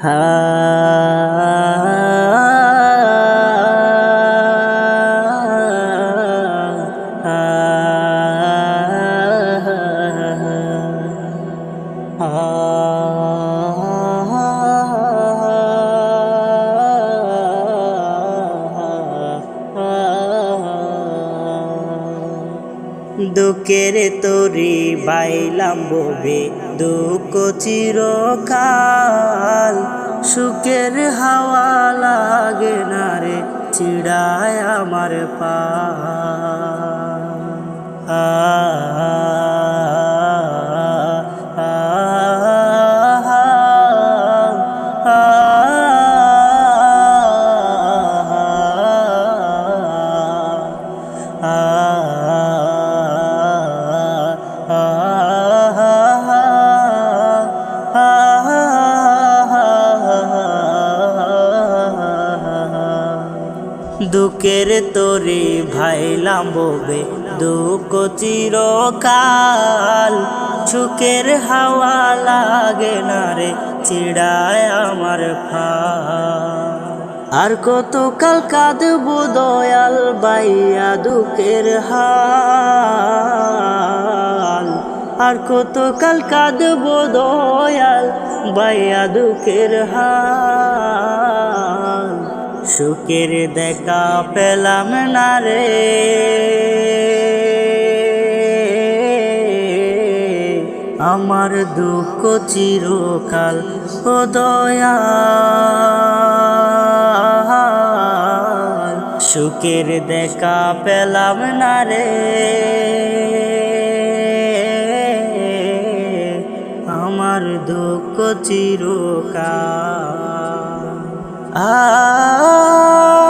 Ah দুঃখের তরি বাইলাম ববে দুঃখ চিরকাল সুখের হাওয়া লাগে না রে চিড়ায় আমার পা আ, দুঃখের তোরে ভাইলাম ববে, দুঃখ চিরকাল। সুখের হাওয়া লাগে না রে, চিড়ায় আমার ফা আর কত কাল কাঁদবো দয়াল বাইয়া দুঃখের হাল। আর কত কাল কাঁদবো দয়াল বাইয়া দুঃখের হাল। সুখের দেখা পেলাম না রে। আমার দুঃখ চিরকাল ও দয়াল। সুখের দেখা পেলাম না রে। আমার দুঃখ চিরকাল। আ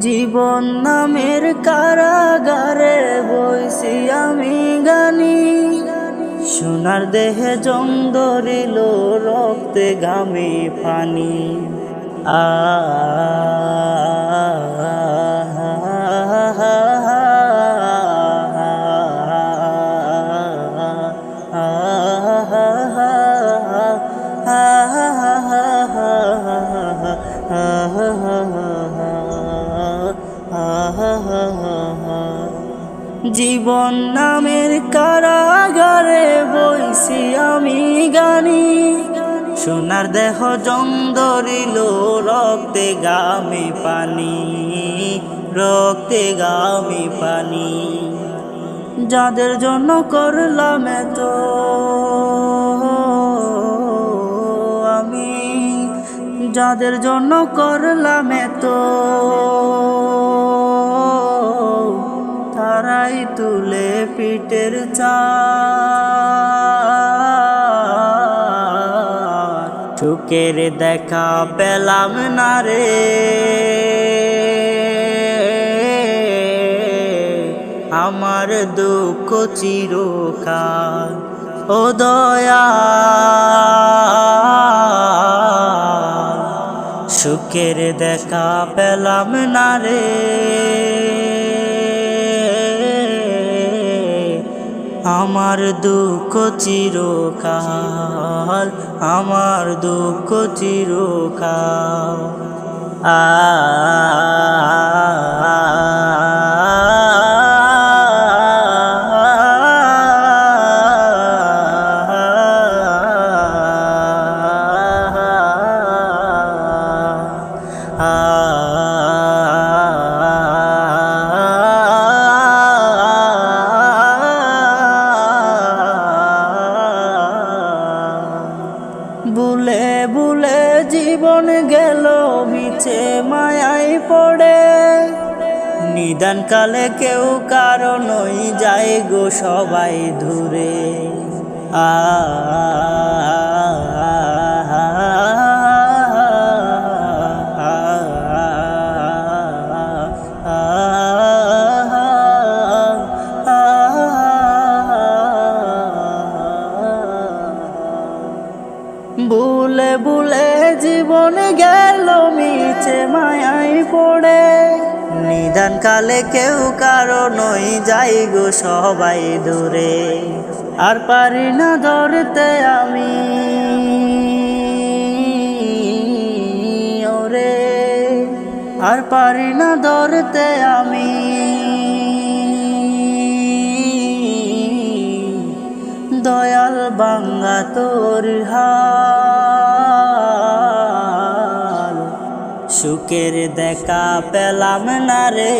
জীবন নামের কারাগারে বইছি আমি গানি সোনার দেহে জং ধরিল রক্তে ঘামে পানি আ জীবন নামের কারাগারে বইছি আমি গানি। সোনার দেহ জং ধরিল রক্তে গামে পানি, রক্তে গামে পানি। যাদের জন্য করলাম এত, আমি। যাদের জন্য করলাম এত তারাই তুলে পিঠের চা সুখের দেখা পেলাম না রে। আমার দুঃখ চিরকাল। ও দয়া সুখের দেখা পেলাম না রে। আমার দুঃখ চিরকাল আমার দুঃখ চিরকাল। আ জীবন গেল মিছে মায়াই পড়ে। নিদান কালে কেউ কারণই যাই গো সবাই ধরে। আ। ভুলে ভুলে জীবন গেল, মিছে মায়াই পড়ে। নিদান কালে কেউ কারও নই যাই গো সবাই দূরে। আর পারি না ধরতে আমি। ওরে, আর পারি না ধরতে আমি। বাঙ্গা তোর সুখের দেখা পেলাম না রে।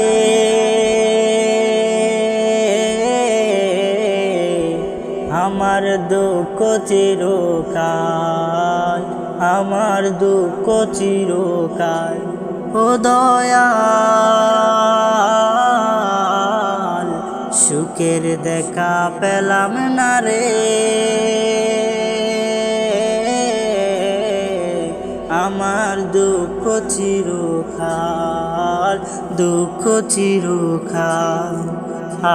আমার দুঃখ চিরকাল, আমার দুঃখ চিরকাল। ও দয়াল, সুখের দেখা পেলাম না রে। চিরকাল দুঃখ চিরকাল। আ